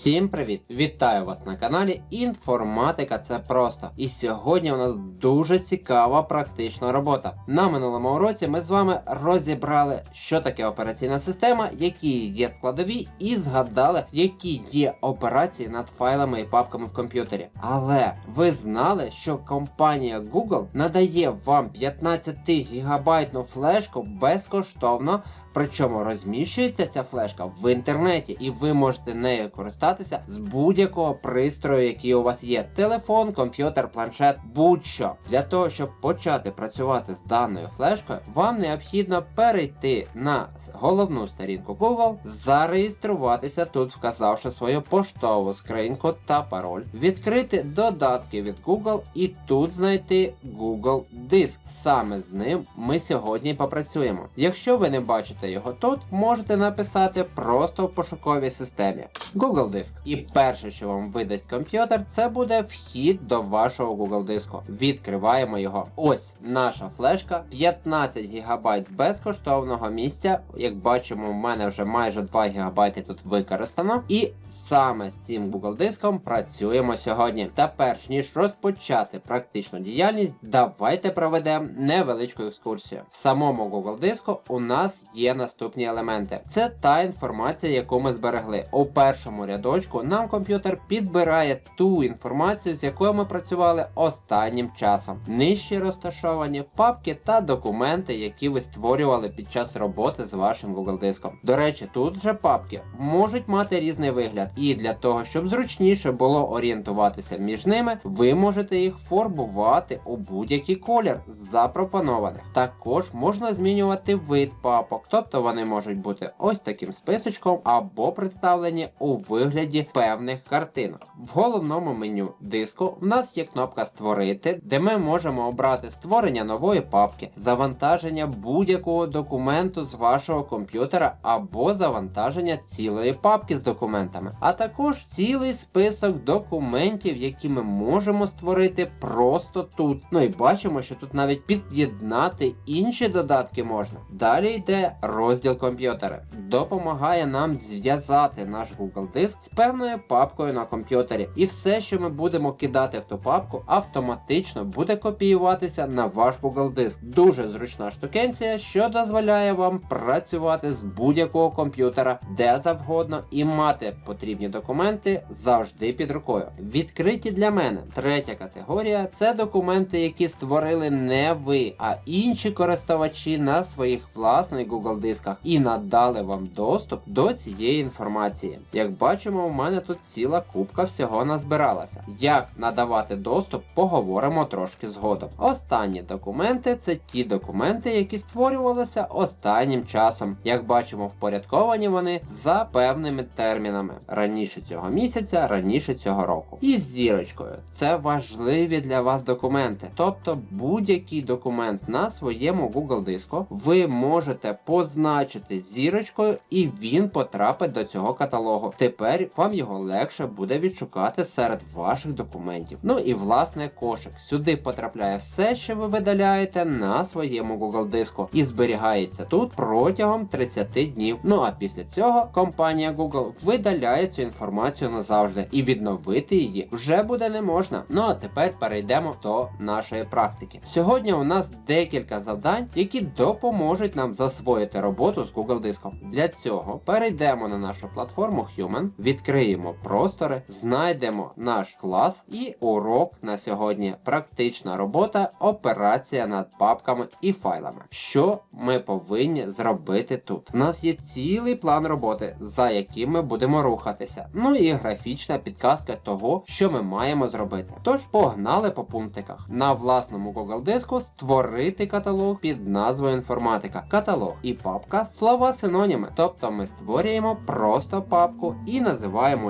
Всім привіт! Вітаю вас на каналі Інформатика це просто. І сьогодні у нас дуже цікава практична робота. На минулому уроці ми з вами розібрали, що таке операційна система, які є складові, і згадали, які є операції над файлами і папками в комп'ютері. Але ви знали, що компанія Google надає вам 15 гігабайтну флешку безкоштовно. Причому розміщується ця флешка в інтернеті, і ви можете нею користатися з будь-якого пристрою, який у вас є: телефон, комп'ютер, планшет, будь-що. Для того, щоб почати працювати з даною флешкою, вам необхідно перейти на головну сторінку Google, зареєструватися тут, вказавши свою поштову скриньку та пароль, відкрити додатки від Google і тут знайти Google Диск. Саме з ним ми сьогодні попрацюємо. Якщо ви не бачите його тут, можете написати просто в пошуковій системі Google Диск. І перше, що вам видасть комп'ютер, це буде вхід до вашого Google диску. Відкриваємо його. Ось наша флешка, 15 ГБ безкоштовного місця. Як бачимо, в мене вже майже 2 ГБ тут використано. І саме з цим Google диском працюємо сьогодні. Та перш ніж розпочати практичну діяльність, давайте проведемо невеличку екскурсію. В самому Google диску у нас є наступні елементи. Це та інформація, яку ми зберегли. У першому рядочку нам комп'ютер підбирає ту інформацію, з якою ми працювали останнім часом. Нижче розташовані папки та документи, які ви створювали під час роботи з вашим Google диском. До речі, тут же папки можуть мати різний вигляд, і для того, щоб зручніше було орієнтуватися між ними, ви можете їх фарбувати у будь-який колір запропонованих. Також можна змінювати вид папок, тобто вони можуть бути ось таким списочком або представлені у вигляді певних картинок. В головному меню диску в нас є кнопка Створити, де ми можемо обрати створення нової папки, завантаження будь-якого документу з вашого комп'ютера або завантаження цілої папки з документами, а також цілий список документів, які ми можемо створити просто тут. Ну і бачимо, що тут навіть під'єднати інші додатки можна. Далі йде розділ комп'ютера. Допомагає нам зв'язати наш Google диск з певною папкою на комп'ютері. І все, що ми будемо кидати в ту папку, автоматично буде копіюватися на ваш Google диск. Дуже зручна штукенція, що дозволяє вам працювати з будь-якого комп'ютера де завгодно і мати потрібні документи завжди під рукою. Відкриті для мене третя категорія це документи, які створили не ви, а інші користувачі на своїх власних Google дисках і надали вам доступ до цієї інформації. Як бачимо, у мене тут ціла кубка всього назбиралася. Як надавати доступ, поговоримо трошки згодом. Останні документи це ті документи, які створювалися останнім часом. Як бачимо, впорядковані вони за певними термінами. Раніше цього місяця, раніше цього року. І з зірочкою. Це важливі для вас документи. Тобто будь-який документ на своєму Google диску ви можете позначити зірочкою і він потрапить до цього каталогу. Тепер вам його легше буде відшукати серед ваших документів. Ну і власне кошик. Сюди потрапляє все, що ви видаляєте на своєму Google диску і зберігається тут протягом 30 днів. Ну а після цього компанія Google видаляє цю інформацію назавжди і відновити її вже буде не можна. Ну а тепер перейдемо до нашої практики. Сьогодні у нас декілька завдань, які допоможуть нам засвоїти роботу з Google диском. Для цього перейдемо на нашу платформу Human, відкриємо простори, знайдемо наш клас і урок на сьогодні. Практична робота, операція над папками і файлами. Що ми повинні зробити тут? У нас є цілий план роботи, за яким ми будемо рухатися. Ну і графічна підказка того, що ми маємо зробити. Тож погнали по пунктиках. На власному Google диску створити каталог під назвою інформатика. Каталог і папка слова синоніми. Тобто ми створюємо просто папку і називаємо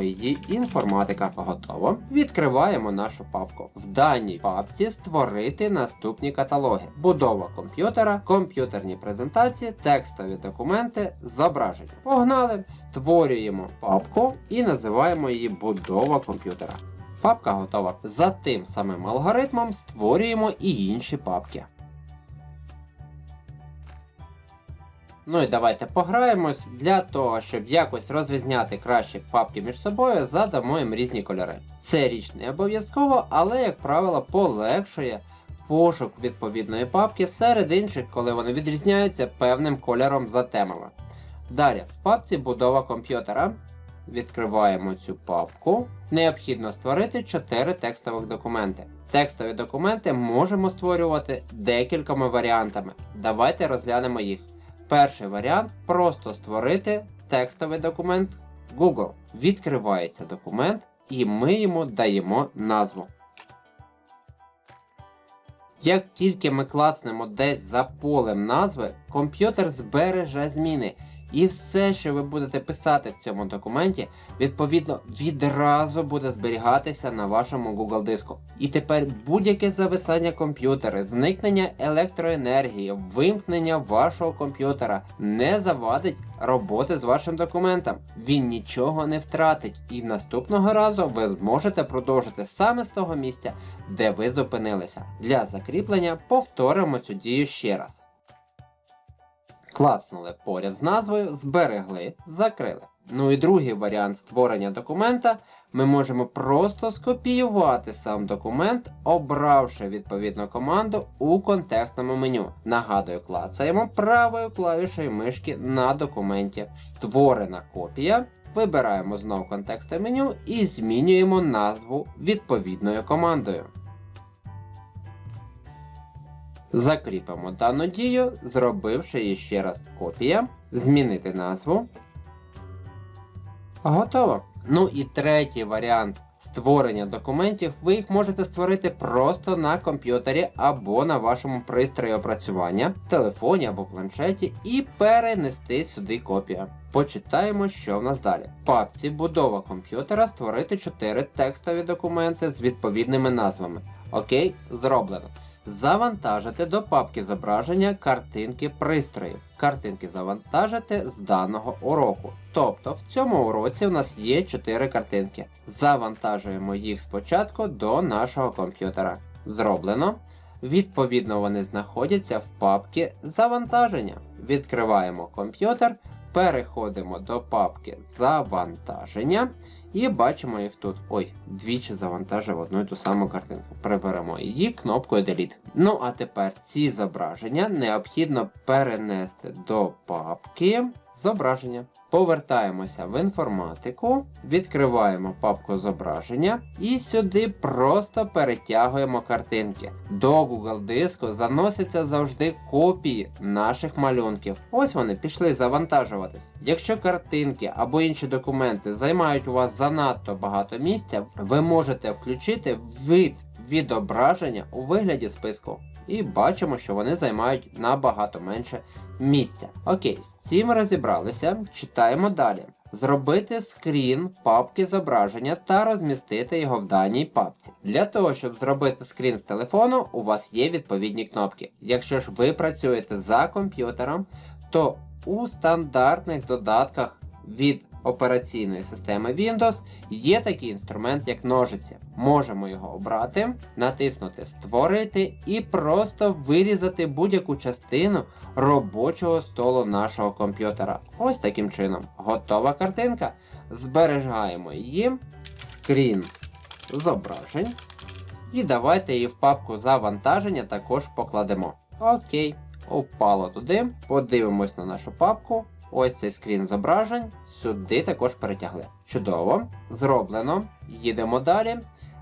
її інформатика. Готово. Відкриваємо нашу папку. В даній папці створити наступні каталоги: будова комп'ютера, комп'ютерні презентації, текстові документи, зображення. Погнали! Створюємо папку і називаємо її будова комп'ютера. Папка готова. За тим самим алгоритмом створюємо і інші папки. Ну і давайте пограємось. Для того, щоб якось розрізняти краще папки між собою, задамо їм різні кольори. Це річ не обов'язково, але, як правило, полегшує пошук відповідної папки серед інших, коли вони відрізняються певним кольором за темами. Далі, в папці будова комп'ютера. Відкриваємо цю папку. Необхідно створити 4 текстових документи. Текстові документи можемо створювати декількома варіантами. Давайте розглянемо їх. Перший варіант просто створити текстовий документ Google. Відкривається документ і ми йому даємо назву. Як тільки ми клацнемо десь за полем назви, комп'ютер збереже зміни. І все, що ви будете писати в цьому документі, відповідно відразу буде зберігатися на вашому Google диску. І тепер будь-яке зависання комп'ютера, зникнення електроенергії, вимкнення вашого комп'ютера не завадить роботи з вашим документом. Він нічого не втратить, і наступного разу ви зможете продовжити саме з того місця, де ви зупинилися. Для закріплення повторимо цю дію ще раз. Клацнули поряд з назвою, зберегли, закрили. Ну і другий варіант створення документа ми можемо просто скопіювати сам документ, обравши відповідну команду у контекстному меню. Нагадую, клацаємо правою клавішою мишки на документі. Створена копія. Вибираємо знову контекстне меню і змінюємо назву відповідною командою. Закріпимо дану дію, зробивши її ще раз копія, змінити назву. Готово. Ну і третій варіант створення документів, ви їх можете створити просто на комп'ютері або на вашому пристрої опрацювання, телефоні або планшеті, і перенести сюди копію. Почитаємо, що в нас далі. В папці будова комп'ютера створити 4 текстові документи з відповідними назвами. Окей, зроблено. Завантажити до папки зображення картинки пристрою. Картинки завантажити з даного уроку. Тобто в цьому уроці у нас є 4 картинки. Завантажуємо їх спочатку до нашого комп'ютера. Зроблено. Відповідно, вони знаходяться в папці завантаження. Відкриваємо комп'ютер, переходимо до папки завантаження. І бачимо їх тут. Ой, двічі завантажив одну і ту саму картинку. Приберемо її кнопкою Delete. Ну, а тепер ці зображення необхідно перенести до папки зображення. Повертаємося в інформатику, відкриваємо папку зображення і сюди просто перетягуємо картинки. До Google диску заносяться завжди копії наших малюнків. Ось вони пішли завантажуватись. Якщо картинки або інші документи займають у вас занадто багато місця, ви можете включити вид відображення у вигляді списку. І бачимо, що вони займають набагато менше місця. Окей, з цим розібралися. Читаємо далі. Зробити скрін папки зображення та розмістити його в даній папці. Для того, щоб зробити скрін з телефону, у вас є відповідні кнопки. Якщо ж ви працюєте за комп'ютером, то у стандартних додатках від операційної системи Windows є такий інструмент, як ножиці. Можемо його обрати, натиснути Створити і просто вирізати будь-яку частину робочого столу нашого комп'ютера. Ось таким чином. Готова картинка. Зберігаємо її, скрін зображень. І давайте її в папку завантаження також покладемо. Окей, упало туди. Подивимось на нашу папку. Ось цей скрін зображень. Сюди також перетягли. Чудово. Зроблено. Їдемо далі.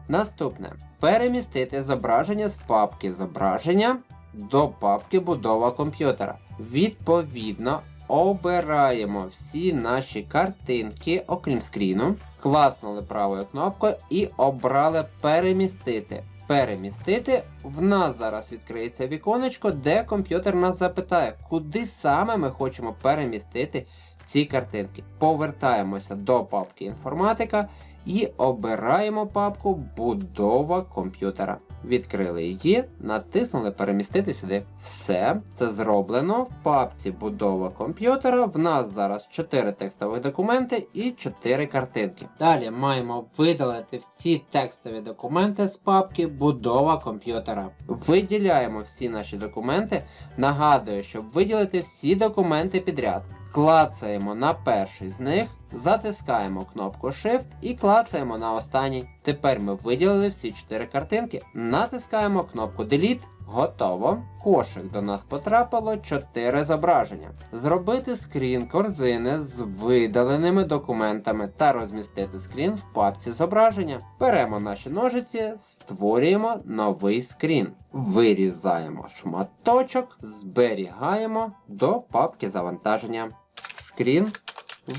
Наступне. Перемістити зображення з папки зображення до папки будова комп'ютера. Відповідно, обираємо всі наші картинки, окрім скріну, клацнули правою кнопкою і обрали перемістити. Перемістити, в нас зараз відкриється віконечко, де комп'ютер нас запитає, куди саме ми хочемо перемістити ці картинки. Повертаємося до папки інформатика і обираємо папку Будова комп'ютера. Відкрили її, натиснули перемістити сюди. Все це зроблено в папці Будова комп'ютера. В нас зараз 4 текстові документи і 4 картинки. Далі маємо видалити всі текстові документи з папки Будова комп'ютера. Виділяємо всі наші документи. Нагадую, щоб виділити всі документи підряд. Клацаємо на перший з них, затискаємо кнопку Shift і клацаємо на останній. Тепер ми виділили всі 4 картинки. Натискаємо кнопку Delete. Готово. Кошик до нас потрапило 4 зображення. Зробити скрін корзини з видаленими документами та розмістити скрін в папці зображення. Беремо наші ножиці, створюємо новий скрін. Вирізаємо шматочок, зберігаємо до папки завантаження. Скрін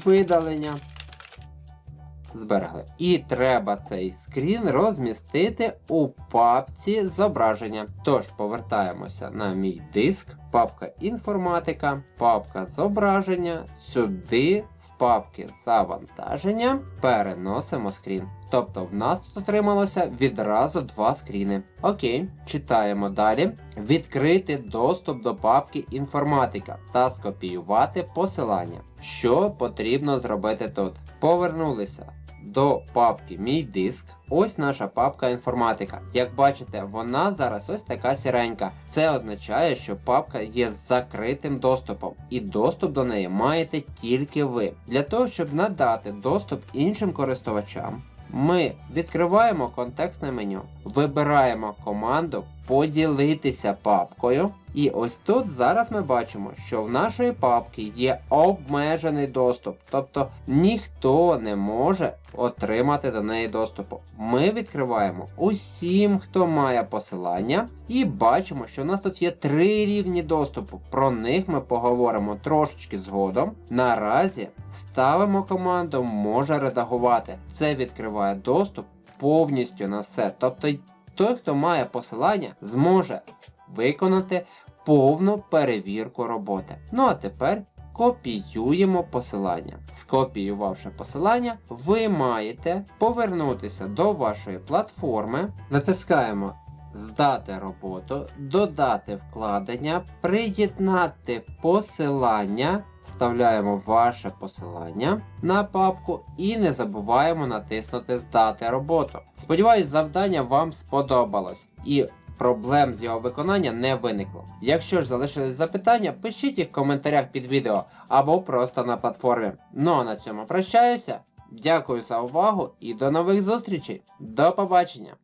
видалення. Зберегли. І треба цей скрін розмістити у папці зображення. Тож повертаємося на мій диск, папка інформатика, папка зображення. Сюди з папки завантаження переносимо скрін. Тобто в нас тут отрималося відразу два скріни. Окей, читаємо далі. Відкрити доступ до папки інформатика та скопіювати посилання. Що потрібно зробити тут? Повернулися до папки Мій диск. Ось наша папка інформатика. Як бачите, вона зараз ось така сіренька. Це означає, що папка є з закритим доступом, і доступ до неї маєте тільки ви. Для того, щоб надати доступ іншим користувачам, ми відкриваємо контекстне меню, вибираємо команду поділитися папкою. І ось тут зараз ми бачимо, що в нашої папки є обмежений доступ, тобто ніхто не може отримати до неї доступу. Ми відкриваємо усім, хто має посилання, і бачимо, що у нас тут є три рівні доступу. Про них ми поговоримо трошечки згодом. Наразі ставимо команду може редагувати. Це відкриває доступ повністю на все. Тобто той, хто має посилання, зможе виконати повну перевірку роботи. Ну а тепер копіюємо посилання. Скопіювавши посилання, ви маєте повернутися до вашої платформи, натискаємо Здати роботу, додати вкладення, приєднати посилання, вставляємо ваше посилання на папку і не забуваємо натиснути Здати роботу. Сподіваюсь, завдання вам сподобалось і проблем з його виконання не виникло. Якщо ж залишились запитання, пишіть їх в коментарях під відео або просто на платформі. Ну а на цьому прощаюся. Дякую за увагу і до нових зустрічей. До побачення!